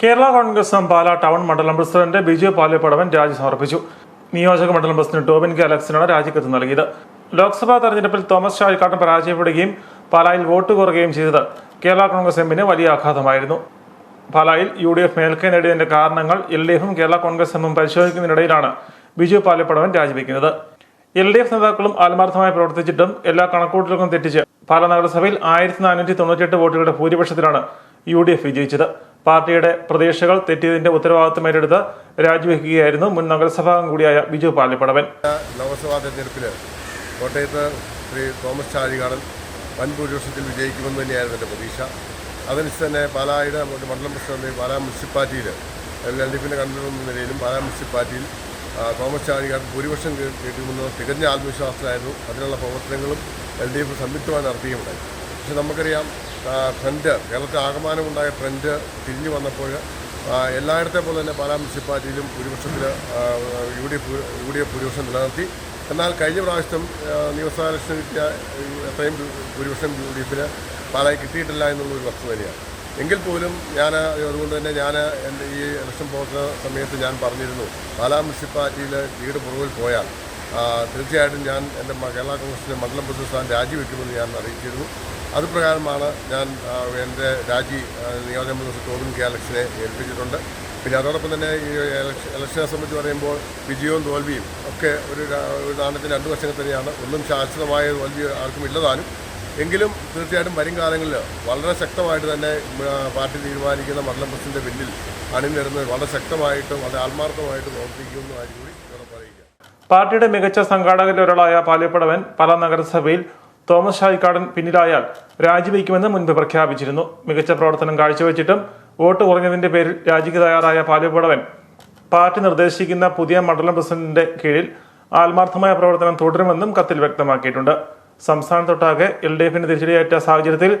Kerala Congress Pala town മണ്ഡലം president Biju Palappadavan രാജി സമർപ്പിച്ചു. നിയോജക മണ്ഡലം പ്രസിഡന്റ് ടോബിൻ കെ അലക്സിനാണ് രാജിക്കത്ത് നൽകിയത്. ലോക്സഭാ തെരഞ്ഞെടുപ്പിൽ തോമസ് ചാഴിക്കാട്ടൻ പരാജയപ്പെടുകയും പാലായിൽ വോട്ട് കുറയുകയും ചെയ്തത് കേരള കോൺഗ്രസ് എമ്മിന് വലിയ ആഘാതമായിരുന്നു. പാലായിൽ യു ഡി എഫ് മേൽക്കൈ നേടിയതിന്റെ കാരണങ്ങൾ എൽ ഡി എഫും കേരള കോൺഗ്രസ് എമ്മും പരിശോധിക്കുന്നതിനിടയിലാണ് ബിജു പാലപ്പടവൻ രാജിവെക്കുന്നത്. എൽ ഡി എഫ് നേതാക്കളും ആത്മാർത്ഥമായി പ്രവർത്തിച്ചിട്ടും എല്ലാ കണക്കൂട്ടലുകളും തെറ്റിച്ച് പാല നഗരസഭയിൽ ആയിരത്തി നാനൂറ്റി തൊണ്ണൂറ്റിയെട്ട് വോട്ടുകളുടെ ഭൂരിപക്ഷത്തിലാണ് യു ഡി എഫ് വിജയിച്ചത്. പാർട്ടിയുടെ പ്രതീക്ഷകൾ തെറ്റിയതിന്റെ ഉത്തരവാദിത്വം ഏറ്റെടുത്ത് രാജിവെക്കുകയായിരുന്നു മുൻ നഗരസഭാ അംഗം കൂടിയായ ബിജു പാലപ്പടവൻ. ലോക്സഭാ തെരഞ്ഞെടുപ്പിൽ കോട്ടയത്ത് ശ്രീ തോമസ് ചാഴികാടൻ വൻ ഭൂരിപക്ഷത്തിൽ വിജയിക്കുമെന്ന് തന്നെയായിരുന്നു എന്റെ പ്രതീക്ഷ. അതനുസരിച്ച് തന്നെ പാലായുടെ മണ്ഡലം പ്രസിഡന്റ് പാലാ മുനിസിപ്പാലിറ്റിയിൽ എൽ ഡി എഫിന്റെ കൺവീനർ നിലയിലും പാലാ മുനിസിപ്പാലിറ്റിയിൽ തോമസ് ചാഴികാടൻ ഭൂരിപക്ഷം കേൾക്കുമെന്ന് തികഞ്ഞ ആത്മവിശ്വാസത്തിലായിരുന്നു. അതിനുള്ള പ്രവർത്തനങ്ങളും എൽ ഡി എഫ് സംയുക്തമായി നടത്തുകയുണ്ടായി പക്ഷേ നമുക്കറിയാം ട്രെൻഡ് കേരളത്തിൽ ആകമാനമുണ്ടായ ട്രെൻഡ് തിരിഞ്ഞു വന്നപ്പോൾ എല്ലായിടത്തെ പോലെ തന്നെ പാലാ മുനിസിപ്പാലിറ്റിയിലും ഭൂരിപക്ഷത്തിൽ U D F U D F ഭൂരിപക്ഷം നിലനിർത്തി. എന്നാൽ കഴിഞ്ഞ പ്രാവശ്യം നിയമസഭാ ഇലക്ഷൻ കിട്ടിയ എത്രയും ഭൂരിപക്ഷം യു ഡി എഫിന് പാലായി കിട്ടിയിട്ടില്ല എന്നുള്ളൊരു വസ്തു തന്നെയാണ്. എങ്കിൽ പോലും ഞാൻ അതുകൊണ്ട് തന്നെ ഞാൻ എന്റെ ഈ ഇലക്ഷൻ പ്രവർത്തന സമയത്ത് ഞാൻ പറഞ്ഞിരുന്നു പാലാ മുനിസിപ്പാലിറ്റിയിൽ വീട് പുറകിൽ പോയാൽ തീർച്ചയായിട്ടും ഞാൻ എന്റെ കേരള കോൺഗ്രസിന്റെ മണ്ഡലം പ്രസിഡന്റ് സ്ഥാനം രാജിവെക്കുമെന്ന് ഞാൻ അറിയിച്ചിരുന്നു. അതുപ്രകാരമാണ് ഞാൻ എന്റെ രാജി നിയോജക മണ്ഡലം ടോബിൻ കെ അലക്ഷനെ ഏൽപ്പിച്ചിട്ടുണ്ട്. പിന്നെ അതോടൊപ്പം തന്നെ ഈ ഇലക്ഷനെ സംബന്ധിച്ച് പറയുമ്പോൾ വിജയവും തോൽവിയും ഒക്കെ ഒരു ഒരു നാണയത്തിന് രണ്ട് വശങ്ങൾ തന്നെയാണ്. ഒന്നും ശാശ്വതമായ തോൽവി ആർക്കും ഇല്ലതാനും. എങ്കിലും തീർച്ചയായിട്ടും വരും കാലങ്ങളിൽ വളരെ ശക്തമായിട്ട് തന്നെ പാർട്ടി തീരുമാനിക്കുന്ന മണ്ഡലം പ്രസിഡന്റെ ബില്ലിൽ അണിനിരുന്ന് വളരെ ശക്തമായിട്ടും വളരെ ആത്മാർത്ഥമായിട്ട് പ്രവർത്തിക്കുമെന്ന് പാർട്ടിയുടെ മികച്ച സംഘാടകരിൽ ഒരാളായ പാലപ്പടവൻ പല നഗരസഭയിൽ തോമസ് ഷായിക്കാടൻ പിന്നിലായാൽ രാജിവെക്കുമെന്ന് മുൻപ് പ്രഖ്യാപിച്ചിരുന്നു. മികച്ച പ്രവർത്തനം കാഴ്ചവെച്ചിട്ടും വോട്ട് കുറഞ്ഞതിന്റെ പേരിൽ രാജിക്ക് തയ്യാറായ പാലപ്പടവൻ പാർട്ടി നിർദ്ദേശിക്കുന്ന പുതിയ മണ്ഡലം പ്രസിഡന്റിന്റെ കീഴിൽ ആത്മാർത്ഥമായ പ്രവർത്തനം തുടരുമെന്നും കത്തിൽ വ്യക്തമാക്കിയിട്ടുണ്ട്. സംസ്ഥാനത്തൊട്ടാകെ എൽ ഡി എഫിന് തിരിച്ചടിയേറ്റ സാഹചര്യത്തിൽ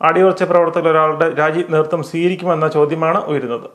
അടിയുറച്ച പ്രവർത്തകർ ഒരാളുടെ രാജി നേതൃത്വം സ്വീകരിക്കുമെന്ന ചോദ്യമാണ് ഉയരുന്നത്.